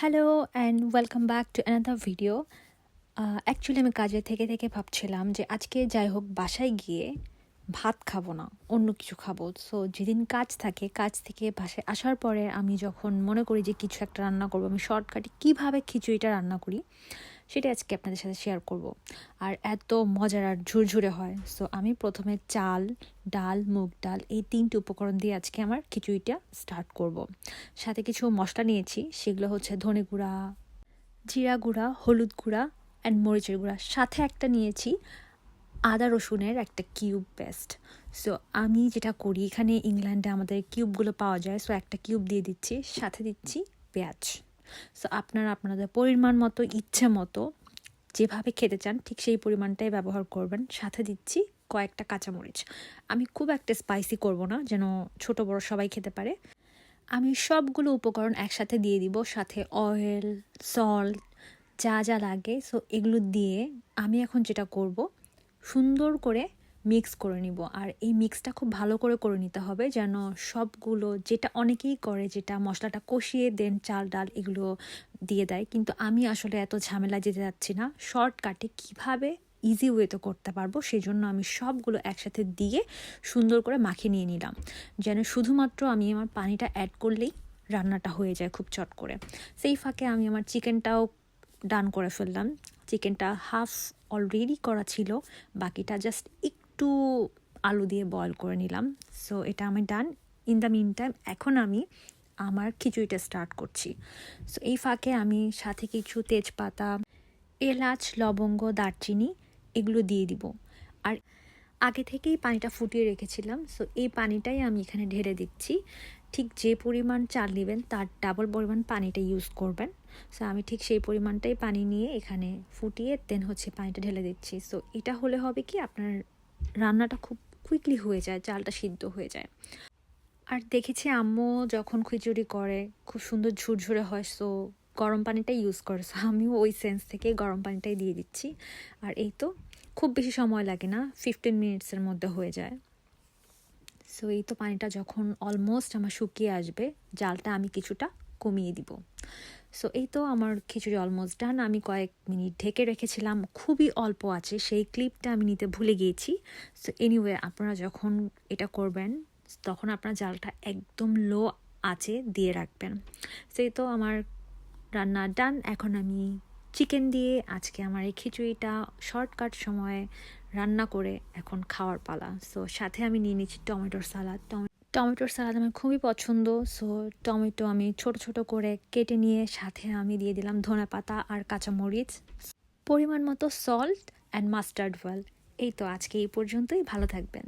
Hello and welcome back to another video actually আমি কাজে থেকে থেকে ভাবছিলাম যে আজকে যাই হোক বাসায় গিয়ে ভাত খাব না, অন্য কিছু খাব। সো যেদিন কাজ থাকে, কাজ থেকে বাসায় আসার পরে আমি যখন মনে করি যে কিছু একটা রান্না করব, আমি শর্টকাটে কীভাবে খিচুড়িটা রান্না করি সেটা আজকে আপনাদের সাথে শেয়ার করব। আর এত মজার আর ঝুরঝুরে হয়। সো আমি প্রথমে চাল, ডাল, মুগ ডাল এই তিনটি উপকরণ দিয়ে আজকে আমার খিচুড়িটা স্টার্ট করব। সাথে কিছু মশলা নিয়েছি, সেগুলো হচ্ছে ধনে গুঁড়া, জিরা গুঁড়া, হলুদ গুঁড়া অ্যান্ড মরিচের গুঁড়া। সাথে একটা নিয়েছি আদা রসুনের একটা কিউব পেস্ট সো আমি যেটা করি, এখানে ইংল্যান্ডে আমাদের কিউবগুলো পাওয়া যায়। সো একটা কিউব দিয়ে দিচ্ছি, সাথে দিচ্ছি পেঁয়াজ। সো আপনারা আপনাদের পরিমাণ মতো, ইচ্ছে মতো, যেভাবে খেতে চান, ঠিক সেই পরিমাণটাই ব্যবহার করবেন। সাথে দিচ্ছি কয়েকটা কাঁচামরিচ। আমি খুব একটা স্পাইসি করব না, যেন ছোট বড় সবাই খেতে পারে। আমি সবগুলো উপকরণ একসাথে দিয়ে দিব, সাথে অয়েল সল্ট যা যা লাগে। সো এগুলো দিয়ে আমি এখন যেটা করব, সুন্দর করে মিক্স করে নিব। আর এই মিক্সটা খুব ভালো করে করে নিতে হবে যেন সবগুলো, যেটা অনেকেই করে যেটা মশলাটা কষিয়ে দেন চাল, ডাল, এগুলো দিয়ে দেয়। কিন্তু আমি আসলে এত ঝামেলা যেতে যাচ্ছি না। শর্টকাটে কীভাবে ইজি ওয়েতে করতে পারব সেই জন্য আমি সবগুলো একসাথে দিয়ে সুন্দর করে মাখিয়ে নিয়ে নিলাম। যেন শুধুমাত্র আমি আমার পানিটা অ্যাড করলেই রান্নাটা হয়ে যায় খুব চট করে। সেই ফাঁকে আমি আমার চিকেনটাও ডান করে ফেললাম। চিকেনটা হাফ অলরেডি করা ছিল। বাকিটা জাস্ট একটু আলু দিয়ে বয়ল করে নিলাম। সো এটা আমি done in the mean time এখন আমি আমার খিচুড়িটা স্টার্ট করছি। সো এই ফাঁকে আমি সাথে কিছু তেজপাতা, এলাচ, লবঙ্গ, দারচিনি এগুলো দিয়ে দিব। আর আগে থেকেই পানিটা ফুটিয়ে রেখেছিলাম। সো এই পানিটাই আমি এখানে ঢেলে দিচ্ছি। ঠিক যে পরিমাণ চাল নেবেন তার ডাবল পরিমাণ পানিটা ইউজ করবেন। সো আমি ঠিক সেই পরিমাণটাই পানি নিয়ে এখানে ফুটিয়ে দেন হচ্ছে পানিটা ঢেলে দিচ্ছি। সো এটা হলে হবে কি আপনার রান্নাটা খুব কুইকলি হয়ে যায়, চালটা সিদ্ধ হয়ে যায়। আর দেখেছি আম্মু যখন খিচুড়ি করে, খুব সুন্দর ঝুরঝুরে হয় সো গরম পানিটাই ইউজ করে। সো আমিও ওই সেন্স থেকে গরম পানিটাই দিয়ে দিচ্ছি। আর এই তো খুব বেশি সময় লাগে না ফিফটিন মিনিটসের মধ্যে হয়ে যায়। সো এই তো পানিটা যখন অলমোস্ট আমার শুকিয়ে আসবে, জালটা আমি কিছুটা কমিয়ে দিব। সো এই তো আমার খিচুড়ি অলমোস্ট ডান আমি কয়েক মিনিট ঢেকে রেখেছিলাম। খুবই অল্প আছে। সেই ক্লিপটা আমি নিতে ভুলে গিয়েছি। সো এনিওয়ে আপনারা যখন এটা করবেন, তখন আপনার জালটা একদম লো আছে দিয়ে রাখবেন। সেই তো আমার রান্না ডান এখন আমি চিকেন দিয়ে আজকে আমার এই খিচুড়িটা শর্টকাট সময়ে রান্না করে এখন খাওয়ার পালা। সো সাথে আমি নিয়ে নিচ্ছি টমেটোর সালাদ টমেটোর সালাদ আমার খুবই পছন্দ। সো টমেটো আমি ছোট ছোট করে কেটে নিয়ে সাথে আমি দিয়ে দিলাম ধনে পাতা আর কাঁচামরিচ। পরিমাণ মতো সল্ট অ্যান্ড মাস্টার্ড ওয়েল এই তো আজকে এই পর্যন্তই, ভালো থাকবেন।